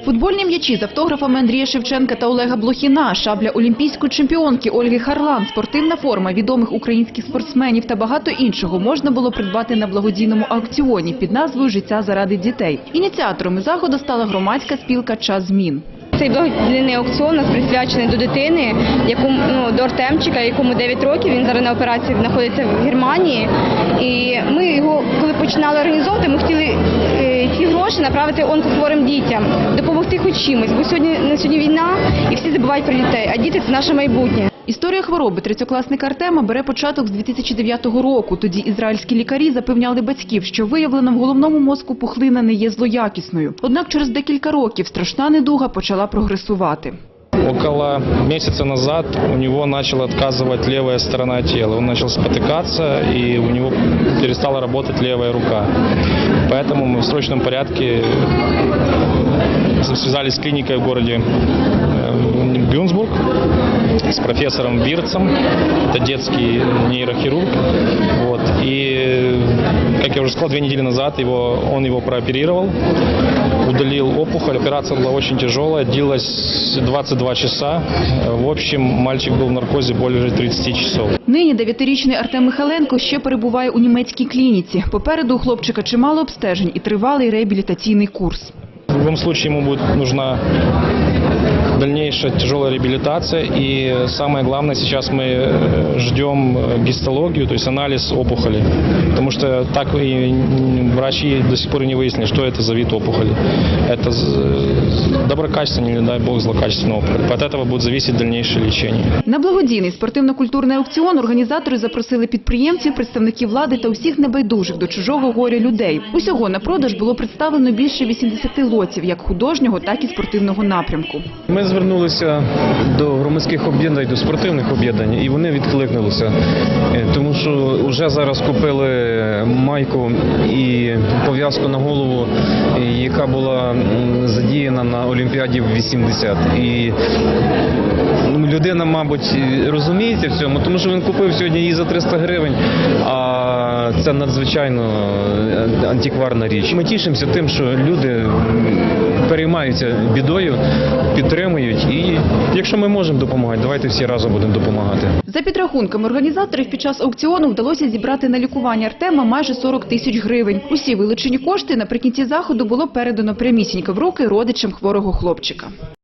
Футбольні м'ячі з автографами Андрія Шевченка та Олега Блохіна, шабля олімпійської чемпіонки Ольги Харлан, спортивна форма відомих українських спортсменів та багато іншого можна було придбати на благодійному аукціоні під назвою «Життя заради дітей». Ініціаторами заходу стала громадська спілка «Час змін». Цей благодійний аукціон у нас присвячений до дитини, якому ну до Артемчика, якому 9 років. Він зараз на операції знаходиться в Германії. І ми його, коли починали організовувати, ми хотіли направити онкохворим дітям, допомогти хоч чимось. Бо сьогодні на сьогодні війна, і всі забувають про дітей. А діти це наше майбутнє. Історія хвороби третьокласника Артема бере початок з 2009 року. Тоді ізраїльські лікарі запевняли батьків, що виявлена в головному мозку пухлина не є злоякісною. Однак через декілька років страшна недуга почала прогресувати. Около месяца назад у него начала отказывать левая сторона тела. Он начал спотыкаться, и у него перестала работать левая рука. Поэтому мы в срочном порядке э, связались с клиникой в городе э, Бюнсбург, с профессором Вирцем, это детский нейрохирург. Вот. И, э, как я уже сказал, две недели назад его, он его прооперировал, удалил опухоль. Операция была очень тяжелая, длилась 22 часа. В общем, мальчик был в наркозе более 30 часов. Нині дев'ятирічний Артем Михайленко ще перебуває у німецькій клініці. Попереду у хлопчика чимало обстежень і тривалий реабілітаційний курс. В любом случае ему будет нужна дальнейшая тяжелая реабилитация. И самое главное, сейчас мы э, ждем э, гистологию, то есть анализ опухоли. Потому что так и м, врачи до сих пор и не выяснили, что это за вид опухоли. Это з- доброкачественная, не дай бог, злокачественная опухоль. От этого будет зависеть дальнейшее лечение. На благодійний спортивно-культурний аукціон організатори запросили підприємців, представників влади та усіх небайдужих до чужого горя людей. Усього на продаж було представлено більше 80 лотів, як художнього, так і спортивного напрямку. Ми звернулися до громадських об'єднань, до спортивних об'єднань, і вони відкликнулися. Е, Тому що вже зараз купили майку і пов'язку на голову, яка була задіяна на Олімпіаді в 80. І людина, мабуть, розуміється в цьому, тому що він купив сьогодні її за 300 гривень, а це надзвичайно е, антикварна річ. Ми тішимося тим, що люди переймаються бідою, підтримують. І якщо ми можемо допомагати, давайте всі разом будемо допомагати. За підрахунками організаторів, під час аукціону вдалося зібрати на лікування Артема майже 40 тисяч гривень. Усі вилучені кошти наприкінці заходу було передано прямісінько в руки родичам хворого хлопчика.